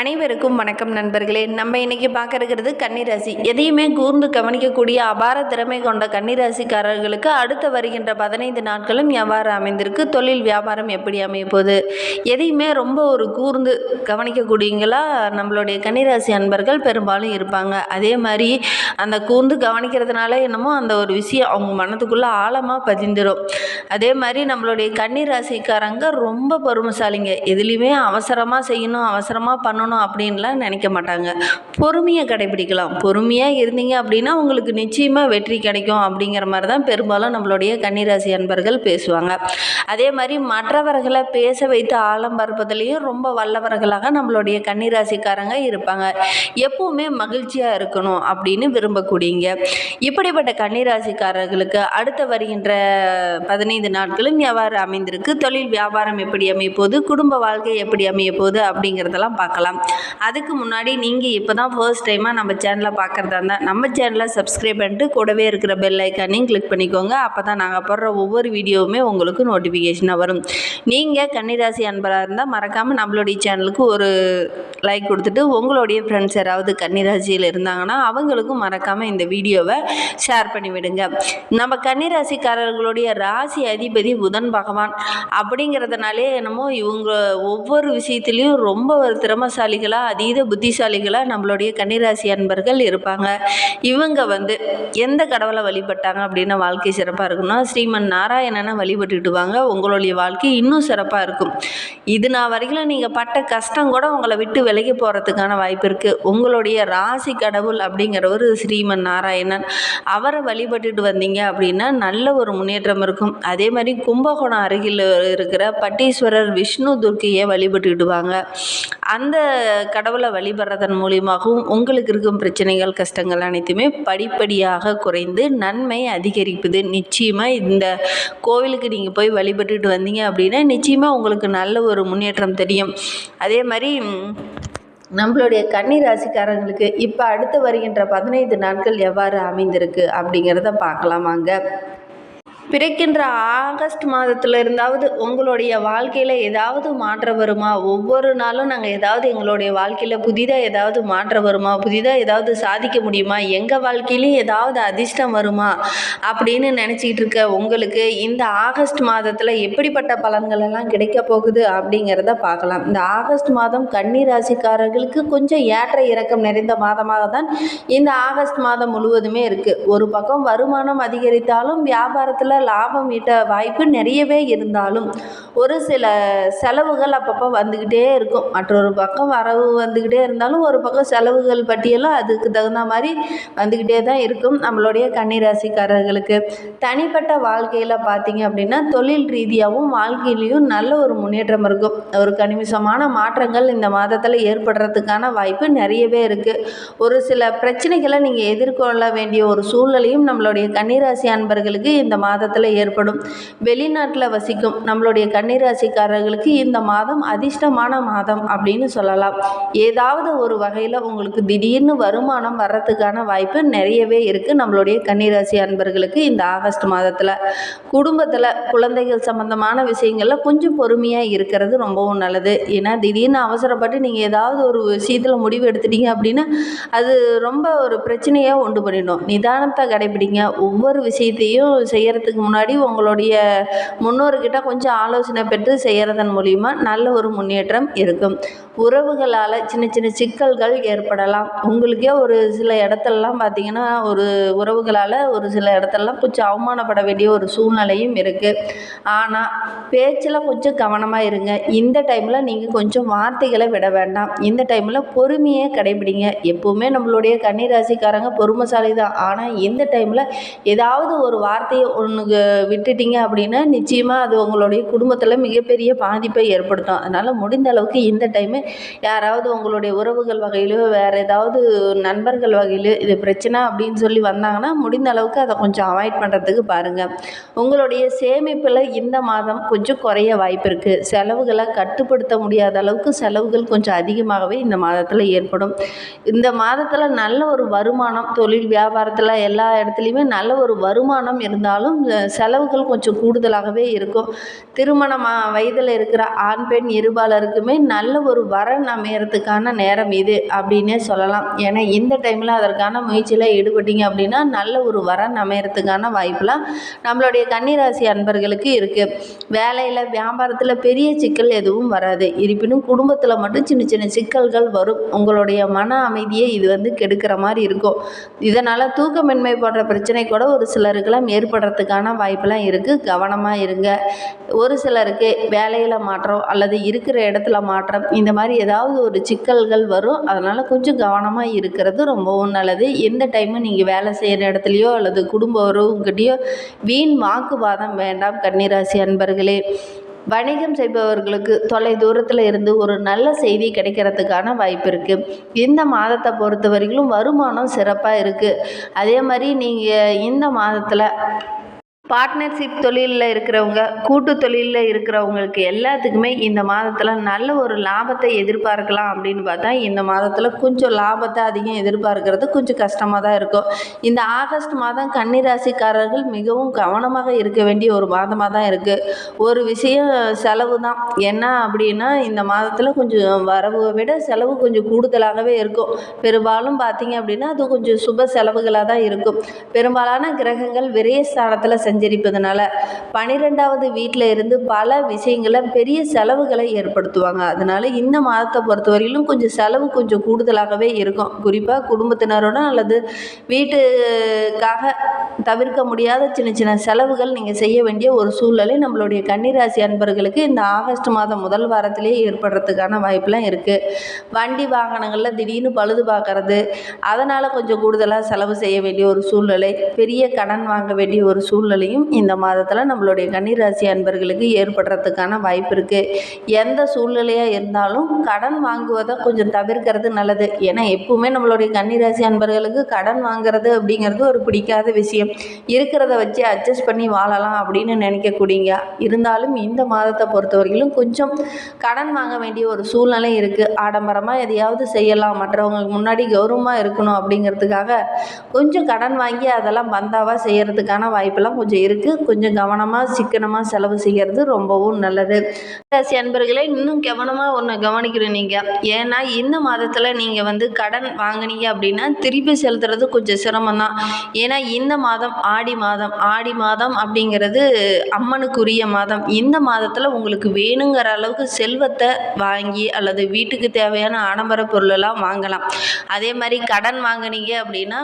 அனைவருக்கும் வணக்கம் நண்பர்களே. நம்ம இன்னைக்கு பார்க்கறது கன்னிராசி. எதையுமே கூர்ந்து கவனிக்கக்கூடிய அபார திறமை கொண்ட கன்னிராசிக்காரர்களுக்கு அடுத்து வருகின்ற பதினைந்து நாட்களும் எவ்வாறு அமைந்திருக்கு? தொழில் வியாபாரம் எப்படி அமையப்போகுது எதையுமே ரொம்ப ஒரு கூர்ந்து கவனிக்கக்கூடியங்களா நம்மளுடைய கன்னிராசி அன்பர்கள் பெரும்பாலும் இருப்பாங்க. அதே மாதிரி அந்த கூர்ந்து கவனிக்கிறதுனால என்னமோ அந்த ஒரு விஷயம் அவங்க மனதுக்குள்ளே ஆழமாக பதிந்துடும் அதே மாதிரி நம்மளுடைய கன்னிராசிக்காரங்க ரொம்ப பொறுமைசாலிங்க. எதுலேயுமே அவசரமாக செய்யணும் அவசரமாக பண்ணணும் அப்படின்லாம் நினைக்க மாட்டாங்க. பொறுமையை கடைபிடிக்கலாம். பொறுமையாக இருந்தீங்க அப்படின்னா உங்களுக்கு நிச்சயமாக வெற்றி கிடைக்கும் அப்படிங்கிற மாதிரி தான் பெரும்பாலும் நம்மளுடைய கன்னிராசி அன்பர்கள் பேசுவாங்க. அதே மாதிரி மற்றவர்களை பேச வைத்து ஆழம் பரப்பதுலேயும் ரொம்ப வல்லவர்களாக நம்மளுடைய கன்னிராசிக்காரங்க இருப்பாங்க. எப்பவுமே மகிழ்ச்சியாக இருக்கணும் அப்படின்னு விரும்பக்கூடியங்க. இப்படிப்பட்ட கன்னிராசிக்காரர்களுக்கு அடுத்து வருகின்ற பதினைந்து நாட்களும் எவ்வாறு அமைந்திருக்கு. தொழில் வியாபாரம் எப்படி அமைய போகுது குடும்ப வாழ்க்கை எப்படி அமைய போகுது அப்படிங்கிறதெல்லாம் பார்க்கலாம். அதுக்கு முன்னாடி நீங்கள் இப்போ தான் ஃபர்ஸ்ட் டைமாக நம்ம சேனலை பார்க்குறதா இருந்தால் நம்ம சேனலை சப்ஸ்கிரைப் பண்ணிட்டு கூடவே இருக்கிற பெல் ஐக்கானையும் கிளிக் பண்ணிக்கோங்க. அப்போ தான் நாங்கள் போடுற ஒவ்வொரு வீடியோவுமே உங்களுக்கு நோட்டிஃபிகேஷனாக வரும். நீங்கள் கன்னிராசி அன்பராக இருந்தால் மறக்காமல் நம்மளுடைய சேனலுக்கு ஒரு லைக் கொடுத்துட்டு உங்களுடைய ஃப்ரெண்ட்ஸ் யாராவது கன்னிராசியில் இருந்தாங்கன்னா அவங்களுக்கும் மறக்காமல் இந்த வீடியோவை ஷேர் பண்ணிவிடுங்க. நம்ம கன்னிராசிக்காரர்களுடைய ராசி அதிபதி புதன் பகவான் அப்படிங்கிறதுனாலே என்னமோ இவங்க ஒவ்வொரு விஷயத்துலேயும் ரொம்ப ஒரு திறமைசாலிகளாக அதீத புத்திசாலிகளாக நம்மளுடைய கன்னிராசி அன்பர்கள் இருப்பாங்க. இவங்க வந்து எந்த கடவுளை வழிபட்டாங்க அப்படின்னா வாழ்க்கை சிறப்பாக இருக்குன்னா ஸ்ரீமன் நாராயணனை வழிபட்டுட்டு வாங்க. உங்களுடைய வாழ்க்கை இன்னும் சிறப்பாக இருக்கும். இது நான் வரைக்கும் நீங்கள் பட்ட கஷ்டம் கூட உங்களை விட்டு விலகி போகிறதுக்கான வாய்ப்பு இருக்குது உங்களுடைய ராசி கடவுள் அப்படிங்கிறவர் ஸ்ரீமன் நாராயணன் அவரை வழிபட்டுட்டு வந்தீங்க அப்படின்னா நல்ல ஒரு முன்னேற்றம் இருக்கும். அதே மாதிரி கும்பகோணம் அருகில் இருக்கிற பட்டீஸ்வரர் விஷ்ணு துர்க்கையை வழிபட்டுட்டு வாங்க. அந்த கடவுளை வழிபடுறதன் மூலியமாகவும் உங்களுக்கு இருக்கும் பிரச்சனைகள் கஷ்டங்கள் அனைத்துமே படிப்படியாக குறைந்து நன்மை அதிகரிப்பது. நிச்சயமாக இந்த கோவிலுக்கு நீங்கள் போய் வழிபட்டுட்டு வந்தீங்க அப்படின்னா நிச்சயமாக உங்களுக்கு நல்ல ஒரு முன்னேற்றம் தெரியும். அதே மாதிரி நம்மளுடைய கன்னி ராசிக்காரங்களுக்கு இப்போ அடுத்து வருகின்ற பதினைந்து நாட்கள் எவ்வாறு அமைந்திருக்கு அப்படிங்கிறத பார்க்கலாமாங்க. பிறக்கின்ற ஆகஸ்ட் மாதத்துல இருந்தாவது உங்களுடைய வாழ்க்கையில் ஏதாவது மாற்றம் வருமா? ஒவ்வொரு நாளும் நாங்கள் ஏதாவது எங்களுடைய வாழ்க்கையில் புதிதாக ஏதாவது மாற்றம் வருமா? புதிதாக ஏதாவது சாதிக்க முடியுமா? எங்கள் வாழ்க்கையிலையும் ஏதாவது அதிர்ஷ்டம் வருமா? அப்படின்னு நினச்சிக்கிட்டு இருக்க உங்களுக்கு இந்த ஆகஸ்ட் மாதத்தில் எப்படிப்பட்ட பலன்கள் எல்லாம் கிடைக்க போகுது அப்படிங்கிறத பார்க்கலாம். இந்த ஆகஸ்ட் மாதம் கன்னி ராசிக்காரர்களுக்கு கொஞ்சம் ஏற்ற இறக்கம் நிறைந்த மாதமாக தான் இந்த ஆகஸ்ட் மாதம் முழுவதுமே இருக்குது ஒரு பக்கம் வருமானம் அதிகரித்தாலும் வியாபாரத்தில் லாபம் ஈட்ட வாய்ப்பு நிறையவே இருந்தாலும் ஒரு சில செலவுகள் அப்பப்போ வந்துக்கிட்டே இருக்கும். மற்றொரு பக்கம் வரவு வந்துக்கிட்டே இருந்தாலும் ஒரு பக்கம் செலவுகள் பட்டியலும் அதுக்கு தகுந்த மாதிரி வந்துக்கிட்டே தான் இருக்கும். நம்மளுடைய கன்னிராசிக்காரர்களுக்கு தனிப்பட்ட வாழ்க்கையில் பார்த்தீங்க அப்படின்னா தொழில் ரீதியாகவும் வாழ்க்கையிலையும் நல்ல ஒரு முன்னேற்றம் இருக்கும். ஒரு கணிசமான மாற்றங்கள் இந்த மாதத்தில் ஏற்படுறதுக்கான வாய்ப்பு நிறையவே இருக்குது ஒரு சில பிரச்சனைகளை நீங்கள் எதிர்கொள்ள வேண்டிய ஒரு சூழ்நிலையும் நம்மளுடைய கன்னிராசி அன்பர்களுக்கு இந்த மாதத்தில் ஏற்படும். வெளிநாட்டில் வசிக்கும் நம்மளுடைய கன்னிராசிக்காரர்களுக்கு இந்த மாதம் அதிர்ஷ்டமான மாதம் அப்படின்னு சொல்லலாம். ஏதாவது ஒரு வகையில் உங்களுக்கு திடீர்னு வருமானம் வர்றதுக்கான வாய்ப்பு நிறையவே இருக்குது நம்மளுடைய கன்னிராசி அன்பர்களுக்கு இந்த ஆகஸ்ட் மாதத்தில். குடும்பத்தில் குழந்தைகள் சம்மந்தமான விஷயங்களில் கொஞ்சம் பொறுமையாக இருக்கிறது ரொம்பவும் நல்லது. ஏன்னா திடீர்னு அவசரப்பட்டு நீங்கள் ஏதாவது ஒரு விஷயத்தில் முடிவு எடுத்துட்டீங்க அப்படின்னா அது ரொம்ப ஒரு பிரச்சனையாக உண்டு பண்ணிடும். நிதானத்தை கடைபிடிங்க. ஒவ்வொரு விஷயத்தையும் செய்கிறதுக்கு செய்கிறதுக்கு முன்னாடி உங்களுடைய முன்னோர்கிட்ட கொஞ்சம் ஆலோசனை பெற்று செய்கிறதன் மூலிமா நல்ல ஒரு முன்னேற்றம் இருக்கும். உறவுகளால் சின்ன சின்ன சிக்கல்கள் ஏற்படலாம். உங்களுக்கே ஒரு சில இடத்துலலாம் பார்த்திங்கன்னா ஒரு உறவுகளால் ஒரு சில இடத்துலலாம் கொஞ்சம் அவமானப்பட வேண்டிய ஒரு சூழ்நிலையும் இருக்குது ஆனால் பேச்சில் கொஞ்சம் கவனமாக இருங்க. இந்த டைமில் நீங்கள் கொஞ்சம் வார்த்தைகளை விட வேண்டாம். இந்த டைமில் பொறுமையை கடைபிடிங்க. எப்போவுமே நம்மளுடைய கன்னிராசிக்காரங்க பொறுமைசாலி தான் ஆனால் இந்த டைமில் ஏதாவது ஒரு வார்த்தையை ஒன்று விட்டுட்டீங்க அப்படின்னா நிச்சயமாக அது உங்களுடைய குடும்பத்தில் மிகப்பெரிய பாதிப்பை ஏற்படுத்தும். அதனால் முடிந்த அளவுக்கு இந்த டைமு யாராவது உங்களுடைய உறவுகள் வகையிலோ வேறு ஏதாவது நண்பர்கள் வகையிலோ இது பிரச்சனை அப்படின்னு சொல்லி வந்தாங்கன்னா முடிந்த அளவுக்கு அதை கொஞ்சம் அவாய்ட் பண்ணுறதுக்கு பாருங்கள் உங்களுடைய சேமிப்பில் இந்த மாதம் கொஞ்சம் குறைய வாய்ப்பு இருக்குது செலவுகளை கட்டுப்படுத்த முடியாத அளவுக்கு செலவுகள் கொஞ்சம் அதிகமாகவே இந்த மாதத்தில் ஏற்படும். இந்த மாதத்தில் நல்ல ஒரு வருமானம் தொழில் வியாபாரத்தில் எல்லா இடத்துலையுமே நல்ல ஒரு வருமானம் இருந்தாலும் செலவுகள் கொஞ்சம் கூடுதலாகவே இருக்கும். திருமணம் வயதில் இருக்கிற ஆண் பெண் இருபாலருக்குமே நல்ல ஒரு வரன் அமையறதுக்கான நேரம் இது அப்படின்னே சொல்லலாம். ஏன்னா இந்த டைமில் அதற்கான முயற்சியில் ஈடுபட்டீங்க அப்படின்னா நல்ல ஒரு வரன் அமையறதுக்கான வாய்ப்பெலாம் நம்மளுடைய கன்னிராசி அன்பர்களுக்கு இருக்குது வேலையில் வியாபாரத்தில் பெரிய சிக்கல் எதுவும் வராது. இருப்பினும் குடும்பத்தில் மட்டும் சின்ன சின்ன சிக்கல்கள் வரும். உங்களுடைய மன அமைதியை இது வந்து கெடுக்கிற மாதிரி இருக்கும். இதனால் தூக்கமின்மை போன்ற பிரச்சனை கூட ஒரு சிலருக்கெல்லாம் ஏற்படுறதுக்கான வாய்ப்பெல்லாம் இருக்குது கவனமாக இருங்க. ஒரு சிலருக்கு வேலையில் மாற்றம் அல்லது இருக்கிற இடத்துல மாற்றம் இந்த மாதிரி ஏதாவது ஒரு சிக்கல்கள் வரும். அதனால் கொஞ்சம் கவனமாக இருக்கிறது ரொம்பவும் நல்லது. எந்த டைமும் நீங்கள் வேலை செய்கிற இடத்துலையோ அல்லது குடும்ப உறவுங்கிட்டேயோ வீண் வாக்குவாதம் வேண்டாம் கன்னிராசி அன்பர்களே. வணிகம் செய்பவர்களுக்கு தொலை தூரத்தில் இருந்து ஒரு நல்ல செய்தி கிடைக்கிறதுக்கான வாய்ப்பு இருக்குது இந்த மாதத்தை பொறுத்த வரைக்கும் வருமானம் சிறப்பாக இருக்குது அதே மாதிரி நீங்கள் இந்த மாதத்தில் பார்ட்னர்ஷிப் தொழிலில் இருக்கிறவங்க கூட்டு தொழிலில் இருக்கிறவங்களுக்கு எல்லாத்துக்குமே இந்த மாதத்தில் நல்ல ஒரு லாபத்தை எதிர்பார்க்கலாம் அப்படின்னு பார்த்தா இந்த மாதத்தில் கொஞ்சம் லாபத்தை அதிகம் எதிர்பார்க்கறது கொஞ்சம் கஷ்டமாக தான் இருக்கும். இந்த ஆகஸ்ட் மாதம் கன்னிராசிக்காரர்கள் மிகவும் கவனமாக இருக்க வேண்டிய ஒரு மாதமாக தான் இருக்குது ஒரு விஷயம் செலவு தான். என்ன அப்படின்னா இந்த மாதத்தில் கொஞ்சம் வரவை விட செலவு கொஞ்சம் கூடுதலாகவே இருக்கும். பெரும்பாலும் பார்த்தீங்க அப்படின்னா அது கொஞ்சம் சுப செலவுகளாக தான் இருக்கும். பெரும்பாலான கிரகங்கள் விரயஸ்தானத்தில் சஞ்சரிப்பதனால பன்னிரெண்டாவது வீட்டில் இருந்து பல விஷயங்களை பெரிய செலவுகளை ஏற்படுத்துவாங்க. அதனால இந்த மாதத்தை பொறுத்தவரையிலும் கொஞ்சம் செலவு கொஞ்சம் கூடுதலாகவே இருக்கும். குறிப்பாக குடும்பத்தினரோட அல்லது வீட்டுக்காக தவிர்க்க முடியாத சின்ன சின்ன செலவுகள் நீங்கள் செய்ய வேண்டிய ஒரு சூழ்நிலை நம்மளுடைய கன்னிராசி அன்பர்களுக்கு இந்த ஆகஸ்ட் மாதம் முதல் வாரத்திலே ஏற்படுறதுக்கான வாய்ப்பெலாம் இருக்குது வண்டி வாகனங்களில் திடீர்னு பழுது பார்க்கறது அதனால் கொஞ்சம் கூடுதலாக செலவு செய்ய வேண்டிய ஒரு சூழ்நிலை பெரிய கடன் வாங்க வேண்டிய ஒரு சூழ்நிலை சூழ்நிலையும் இந்த மாதத்தில் நம்மளுடைய கன்னிராசி அன்பர்களுக்கு ஏற்படுறதுக்கான வாய்ப்பு இருக்குது எந்த சூழ்நிலையாக இருந்தாலும் கடன் வாங்குவதை கொஞ்சம் தவிர்க்கிறது நல்லது. ஏன்னா எப்பவுமே நம்மளுடைய கன்னிராசி அன்பர்களுக்கு கடன் வாங்குறது அப்படிங்கிறது ஒரு பிடிக்காத விஷயம். இருக்கிறத வச்சு அட்ஜஸ்ட் பண்ணி வாழலாம் அப்படின்னு நினைக்கக்கூடியங்க. இருந்தாலும் இந்த மாதத்தை பொறுத்த வரையிலும் கொஞ்சம் கடன் வாங்க வேண்டிய ஒரு சூழ்நிலை இருக்குது ஆடம்பரமாக எதையாவது செய்யலாம். மற்றவங்களுக்கு முன்னாடி கௌரவமாக இருக்கணும் அப்படிங்கிறதுக்காக கொஞ்சம் கடன் வாங்கி அதெல்லாம் பந்தாவாக செய்கிறதுக்கான வாய்ப்பெல்லாம் கொஞ்சம் இருக்குது கொஞ்சம் கவனமாக சிக்கனமாக செலவு செய்கிறது ரொம்பவும் நல்லது. ராசி அன்பர்களை இன்னும் கவனமாக ஒன்று கவனிக்கணும் நீங்கள் ஏன்னா இந்த மாதத்தில் நீங்கள் வந்து கடன் வாங்குனீங்க அப்படின்னா திருப்பி செலுத்துறது கொஞ்சம் சிரமம் தான் ஏன்னா இந்த மாதம் ஆடி மாதம் ஆடி மாதம் அப்படிங்கிறது அம்மனுக்குரிய மாதம். இந்த மாதத்தில் உங்களுக்கு வேணுங்கிற அளவுக்கு செல்வத்தை வாங்கி அல்லது வீட்டுக்கு தேவையான ஆடம்பர பொருளெல்லாம் வாங்கலாம். அதே மாதிரி கடன் வாங்குனீங்க அப்படின்னா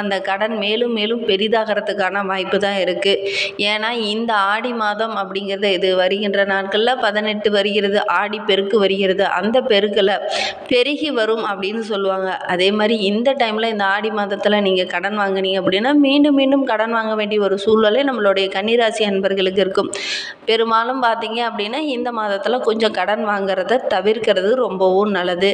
அந்த கடன் மேலும் மேலும் பெரிதாகிறதுக்கான வாய்ப்பு தான் இருக்குது ஏன்னா இந்த ஆடி மாதம் அப்படிங்கிறது இது வருகின்ற நாட்களில் பதினெட்டு வருகிறது ஆடி பெருக்கு வருகிறது. அந்த பெருக்கில் பெருகி வரும் அப்படின்னு சொல்லுவாங்க. அதே மாதிரி இந்த டைமில் இந்த ஆடி மாதத்தில் நீங்கள் கடன் வாங்கினீங்க அப்படின்னா மீண்டும் மீண்டும் கடன் வாங்க வேண்டிய ஒரு சூழ்நிலை நம்மளுடைய கன்னிராசி அன்பர்களுக்கு இருக்கும். பெரும்பாலும் பார்த்தீங்க அப்படின்னா இந்த மாதத்தில் கொஞ்சம் கடன் வாங்குறத தவிர்க்கிறது ரொம்பவும் நல்லது.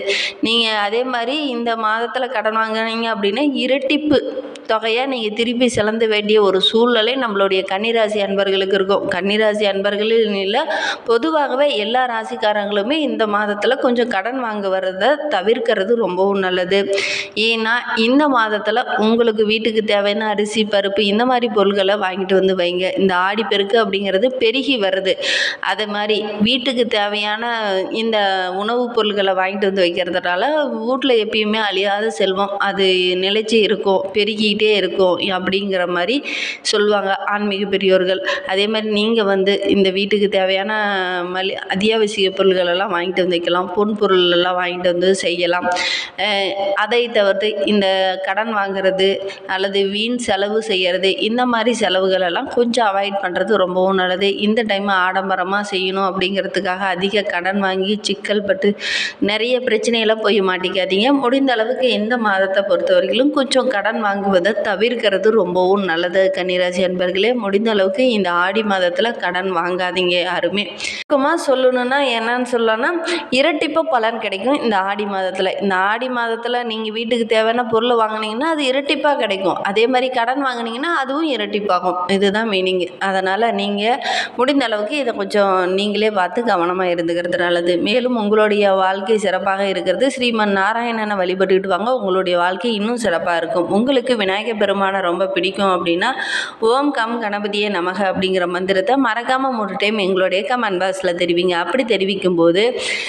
நீங்கள் அதே மாதிரி இந்த மாதத்தில் கடன் வாங்குனீங்க அப்படின்னா இரட்டிப்பு தொகையாக நீங்கள் திருப்பி செலுத்த வேண்டிய ஒரு சூழ்நிலை நம்மளுடைய கன்னிராசி அன்பர்களுக்கு இருக்கும். கன்னிராசி அன்பர்களில் இல்லை பொதுவாகவே எல்லா ராசிக்காரங்களுமே இந்த மாதத்தில் கொஞ்சம் கடன் வாங்க வர்றதை தவிர்க்கிறது ரொம்பவும் நல்லது. ஏன்னா இந்த மாதத்தில் உங்களுக்கு வீட்டுக்கு தேவையான அரிசி பருப்பு இந்த மாதிரி பொருட்களை வாங்கிட்டு வந்து வைங்க. இந்த ஆடிப்பெருக்கு அப்படிங்கிறது பெருகி வருது. அதே மாதிரி வீட்டுக்கு தேவையான இந்த உணவுப் பொருட்களை வாங்கிட்டு வந்து வைக்கிறதுனால வீட்டில் எப்பயுமே அழியாத செல்வம். அது நிலைச்சி இருக்கும். பெருகி பெருகிக்கிட்டே இருக்கும் அப்படிங்கிற மாதிரி சொல்லுவாங்க ஆன்மீக பெரியோர்கள். அதே மாதிரி நீங்கள் வந்து இந்த வீட்டுக்கு தேவையான மலி அத்தியாவசிய பொருள்கள் எல்லாம் வாங்கிட்டு வந்து வைக்கலாம். பொன் பொருள் எல்லாம் வாங்கிட்டு வந்து செய்யலாம். அதை தவிர்த்து இந்த கடன் வாங்குறது அல்லது வீண் செலவு செய்கிறது இந்த மாதிரி செலவுகள் எல்லாம் கொஞ்சம் அவாய்ட் பண்ணுறது ரொம்பவும் நல்லது. இந்த டைம் ஆடம்பரமாக செய்யணும் அப்படிங்கிறதுக்காக அதிக கடன் வாங்கி சிக்கல் பட்டு நிறைய பிரச்சனையெல்லாம் போய் மாட்டிக்காதீங்க. முடிந்த அளவுக்கு இந்த மாதத்தை பொறுத்த வரைக்கும் கொஞ்சம் கடன் வாங்குவது தவிர்க்கிறது ரொம்பவும் நல்லது கன்னிராசி அன்பர்களே. முடிந்த அளவுக்கு இந்த ஆடி மாதத்தில் கடன் வாங்காதீங்க யாருமே. சுருக்கமாக சொல்லணும்னா என்னன்னு சொல்லணும்னா இரட்டிப்பாக பலன் கிடைக்கும் இந்த ஆடி மாதத்தில். இந்த ஆடி மாதத்தில் நீங்கள் வீட்டுக்கு தேவையான பொருளை வாங்கினீங்கன்னா அது இரட்டிப்பாக கிடைக்கும். அதே மாதிரி கடன் வாங்கினீங்கன்னா அதுவும் இரட்டிப்பாகும். இதுதான் மீனிங் அதனால் நீங்கள் முடிந்த அளவுக்கு இதை கொஞ்சம் நீங்களே பார்த்து கவனமாக இருந்துக்கிறது நல்லது. மேலும் உங்களுடைய வாழ்க்கை சிறப்பாக இருக்கிறது. ஸ்ரீமன் நாராயணனை வழிபட்டுக்கிட்டு வாங்க. உங்களுடைய வாழ்க்கை இன்னும் சிறப்பாக இருக்கும். உங்களுக்கு வினா விநாயக பெருமானை ரொம்ப பிடிக்கும் அப்படின்னா ஓம் கம் கணபதியே நமக அப்படிங்கிற மந்திரத்தை மறக்காமல் மூணு டைம் எங்களுடைய கமெண்ட் பாக்ஸில் தெரிவிங்க. அப்படி தெரிவிக்கும் போது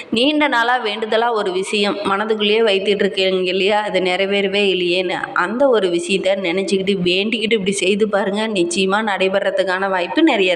நீண்ட நாளாக வேண்டுதலாக ஒரு விஷயம் மனதுக்குள்ளேயே வைத்துட்டு இருக்கீங்க இல்லையா? அது நிறைவேறவே இல்லையேன்னு அந்த ஒரு விஷயத்த நினச்சிக்கிட்டு வேண்டிக்கிட்டு இப்படி செய்து பாருங்கள் நிச்சயமாக நடைபெறத்துக்கான வாய்ப்பு நிறைய